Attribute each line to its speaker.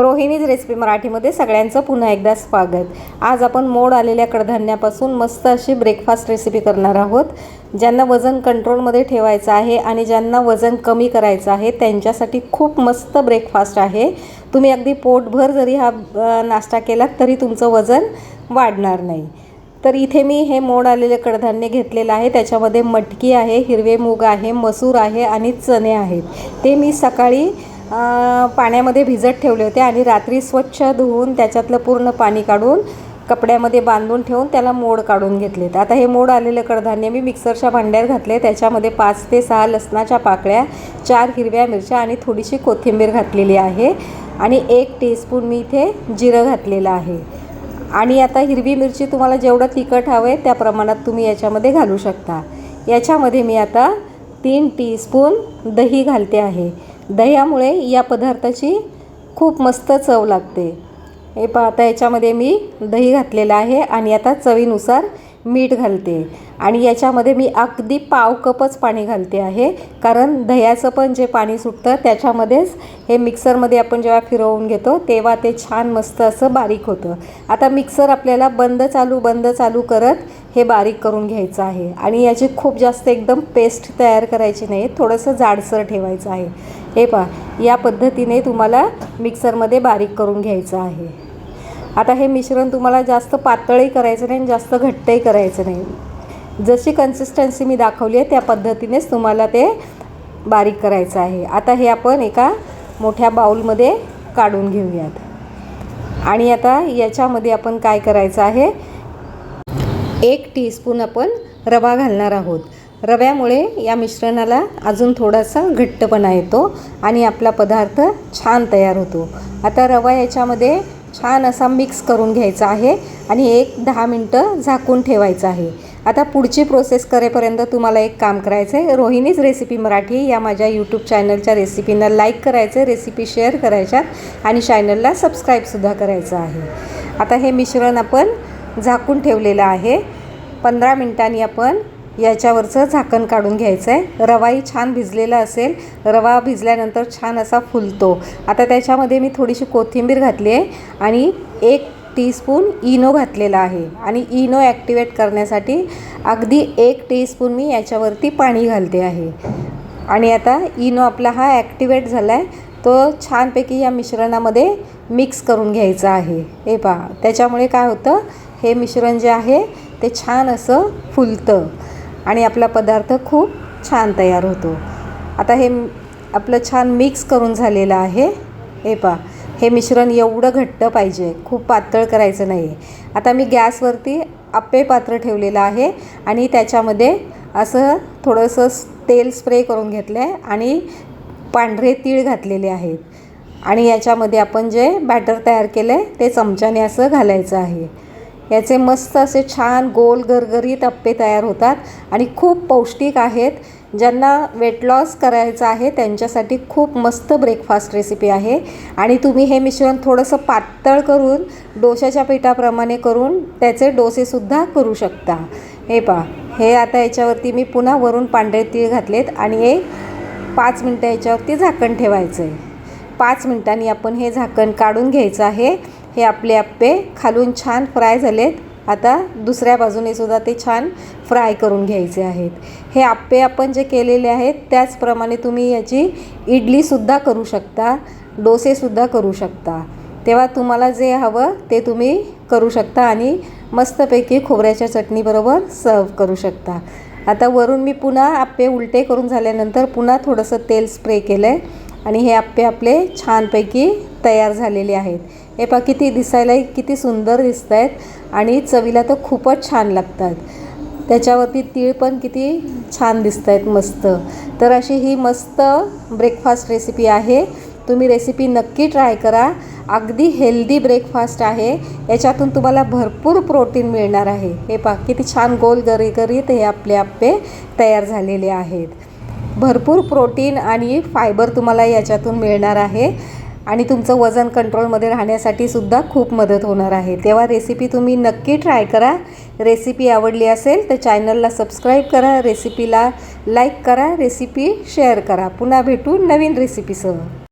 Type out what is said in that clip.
Speaker 1: Rohini's recipe मराठीमध्ये सगळ्यांचं पुन्हा एकदा स्वागत. आज आपण मोड आलेल्या कडधान्यापासून मस्त अशी ब्रेकफास्ट रेसिपी करणार आहोत. ज्यांना वजन कंट्रोलमध्ये ठेवायचं आहे आणि ज्यांना वजन कमी करायचं आहे त्यांच्यासाठी खूप मस्त ब्रेकफास्ट आहे. तुम्ही अगदी पोटभर जरी हा नाश्ता केलात तरी तुमचं वजन वाढणार नाही. तर इथे मी हे मोड आलेले कडधान्य घेतलेलं आहे. त्याच्यामध्ये मटकी आहे हिरवे मूग आहे मसूर आहे आणि चणे आहेत. ते मी सकाळी पाण्यामध्ये भिजत ठेवले होते आणि रात्री स्वच्छ धुवून त्याच्यातलं पूर्ण पाणी काढून कपड्यामध्ये बांधून ठेवून त्याला मोड काढून घेतलेत आता हे मोड आलेलं कडधान्य मी मिक्सरच्या भांड्यात घातले. त्याच्यामध्ये पाच ते सहा लसणाच्या पाकळ्या चार हिरव्या मिरच्या आणि थोडीशी कोथिंबीर घातलेली आहे आणि एक टीस्पून मी इथे जिरं घातलेलं आहे. आणि आता हिरवी मिरची तुम्हाला जेवढं तिखट हवं आहे त्या प्रमाणात तुम्ही याच्यामध्ये घालू शकता. याच्यामध्ये मी आता तीन टीस्पून दही घालते आहे. दह्यामुळे या पदार्थाची खूप मस्त चव लागते. हे पाहता आता याच्यामध्ये मी दही घातलेलं आहे आणि आता चवीनुसार मीठ घालते. आणि याच्यामध्ये मी अगदी पाव कपच पाणी घालते आहे. कारण दह्याचं पण जे पाणी सुटतं त्याच्यामध्येच हे मिक्सरमध्ये आपण जेव्हा फिरवून घेतो तेव्हा ते छान मस्त असं बारीक होतं. आता मिक्सर आपल्याला बंद चालू बंद चालू करत हे बारीक करून घ्यायचं आहे. आणि याची खूप जास्त एकदम पेस्ट तयार करायची नाही थोडंसं जाडसर ठेवायचं आहे. हे पहा या पद्धतीने तुम्हाला मिक्सरमध्ये बारीक करून घ्यायचं आहे. आता हे मिश्रण तुम्हाला जास्त पातळही करायचं नाही आणि जास्त घट्टही करायचं नाही. जशी कन्सिस्टन्सी मी दाखवली आहे त्या पद्धतीनेच तुम्हाला ते बारीक करायचं आहे. आता हे आपण एका मोठ्या बाऊलमध्ये काढून घेऊयात. आणि आता याच्यामध्ये आपण काय करायचं आहे? एक टीस्पून आपण रवा घालणार आहोत. रव्यामुळे या मिश्रणाला अजून थोडासा घट्टपणा येतो आणि आपला पदार्थ छान तयार होतो. आता रवा याच्यामध्ये छान असा मिक्स करून घ्यायचा आहे आणि एक दहा मिनटं झाकून ठेवायचं आहे. आता पुढची प्रोसेस करेपर्यंत तुम्हाला एक काम करायचं आहे रोहिणीज रेसिपी मराठी या माझ्या यूट्यूब चॅनलच्या रेसिपींना लाईक करायचं रेसिपी शेअर करायच्यात आणि चॅनलला सबस्क्राईबसुद्धा करायचं आहे. आता हे मिश्रण आपण झाकून ठेवलेलं आहे. पंधरा मिनटांनी आपण याच्यावरचं झाकण काढून घ्यायचं आहे रवाही छान भिजलेला असेल. रवा भिजल्यानंतर छान असा फुलतो. आता त्याच्यामध्ये मी थोडीशी कोथिंबीर घातली आहे आणि एक टीस्पून इनो घातलेला आहे. आणि इनो ॲक्टिवेट करण्यासाठी अगदी एक टीस्पून मी याच्यावरती पाणी घालते आहे. आणि आता इनो आपला हा ॲक्टिवेट झाला आहे तो छानपैकी या मिश्रणामध्ये मिक्स करून घ्यायचा आहे. हे पहा त्याच्यामुळे काय होतं? हे मिश्रण जे आहे ते छान असं फुलतं. आणि आपला पदार्थ खूप छान तयार होतो. आता हे आपलं छान मिक्स करून झालेलं आहे. हे पा हे मिश्रण एवढं घट्ट पाहिजे खूप पातळ करायचं नाही आता मी गॅसवरती आप्पे पात्र ठेवलेलं आहे आणि त्याच्यामध्ये असं थोडंसं तेल स्प्रे करून घेतलं आहे आणि पांढरे तीळ घातलेले आहेत. आणि याच्यामध्ये आपण जे बॅटर तयार केलं आहे ते चमच्याने असं घालायचं आहे. याचे मस्त असे छान गोल गरगरीत अप्पे तयार होतात आणि खूप पौष्टिक आहेत. ज्यांना वेट लॉस करायचं आहे त्यांच्यासाठी खूप मस्त ब्रेकफास्ट रेसिपी आहे. आणि तुम्ही हे मिश्रण थोडंसं पातळ करून डोशाच्या पिठाप्रमाणे करून त्याचे डोसेसुद्धा करू शकता. हे पहा हे आता याच्यावरती मी पुन्हा वरून पांढरे तीळ घातलेत आणि एक पाच मिनटं याच्यावरती झाकण ठेवायचं आहे पाच मिनटांनी आपण हे झाकण काढून घ्यायचं आहे. हे आपले आप्पे खालून छान फ्राय झालेत. आता दुसऱ्या बाजूने सुद्धा ते छान फ्राय करून घ्यायचे आहेत. हे आप्पे आपण जे केलेले आहेत त्याचप्रमाणे तुम्ही याची इडलीसुद्धा करू शकता डोसेसुद्धा करू शकता. तेव्हा तुम्हाला जे हवं ते तुम्ही करू शकता आणि मस्तपैकी खोबऱ्याच्या चटणीबरोबर सर्व करू शकता. आता वरून मी पुन्हा आप्पे उलटे करून झाल्यानंतर पुन्हा थोडंसं तेल स्प्रे केलं आहे आणि हे आप्पे आपले छानपैकी तयार झालेले आहेत. हे पहा किती दिसायलाही किती सुंदर दिसत आहेत आणि चवीला तर खूपच छान लागतात. त्याच्यावरती तीळ पण किती छान दिसत आहेत मस्त. तर अशी ही मस्त ब्रेकफास्ट रेसिपी आहे. तुम्ही रेसिपी नक्की ट्राय करा. अगदी हेल्दी ब्रेकफास्ट आहे. याच्यातून तुम्हाला भरपूर प्रोटीन मिळणार आहे. हे पहा किती छान गोल गरी करीत हे आपले आप्पे तयार झालेले आहेत. भरपूर प्रोटीन आणि फायबर तुम्हाला याच्यातून मिळणार आहे. आणि तुमचं वजन कंट्रोलमध्ये राहण्यासाठी सुद्धा खूप मदत होणार आहे. तेव्हा रेसिपी तुम्ही नक्की ट्राय करा. रेसिपी आवडली असेल तर चॅनलला सबस्क्राईब करा. रेसिपीला लाईक करा. रेसिपी शेअर करा. पुन्हा भेटू नवीन रेसिपीसह